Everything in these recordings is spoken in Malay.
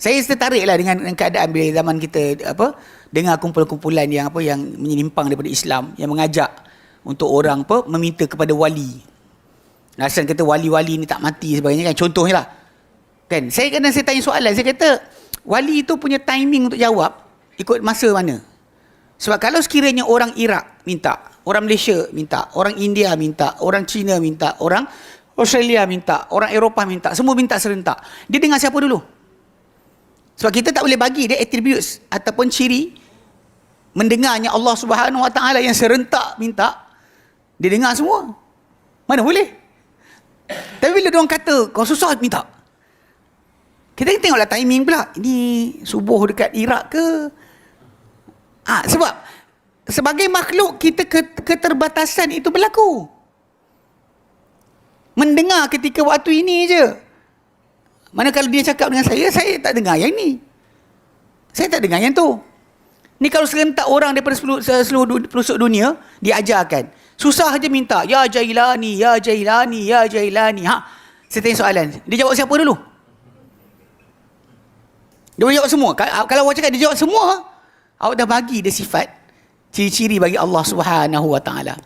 Saya tertarik lah dengan, keadaan bila zaman kita apa dengar kumpulan-kumpulan yang apa yang menyimpang daripada Islam yang mengajak untuk orang apa meminta kepada wali. Nasan kata wali-wali ni tak mati sebagainya kan contohnya lah. Kan saya kena saya tanya soalan saya kata wali itu punya timing untuk jawab ikut masa mana? Sebab kalau sekiranya orang Iraq minta, orang Malaysia minta, orang India minta, orang Cina minta, orang Australia minta, orang Eropah minta, semua minta serentak. Dia dengar siapa dulu? Sebab kita tak boleh bagi dia attributes ataupun ciri mendengarnya Allah Subhanahu Wa Taala yang serentak minta dia dengar semua. Mana boleh? Tapi bila orang kata kau susah minta. Kita tengoklah timing pula. Ini subuh dekat Iraq ke? Ah, sebab sebagai makhluk kita keterbatasan itu berlaku. Mendengar ketika waktu ini je. Mana kalau dia cakap dengan saya, saya tak dengar yang ni. Saya tak dengar yang tu. Ni kalau serentak orang daripada seluruh, seluruh pelosok dunia, diajarkan. Susah aja minta, Ya Jailani, Ya Jailani, Ya Jailani. Ha? Saya tanya soalan. Dia jawab siapa dulu? Dia boleh jawab semua. Kalau awak cakap dia jawab semua, awak dah bagi dia sifat, ciri-ciri bagi Allah Subhanahu Wa Taala.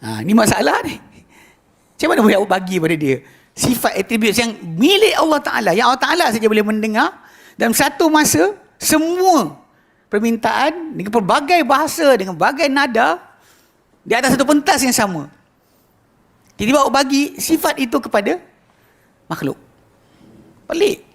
Ha, ni masalah ni. Macam mana boleh awak bagi pada dia? Sifat atribut yang milik Allah Ta'ala. Yang Allah Ta'ala saja boleh mendengar. Dalam satu masa, semua permintaan dengan pelbagai bahasa, dengan berbagai nada, di atas satu pentas yang sama. Tiba-tiba bagi sifat itu kepada makhluk. Pelik.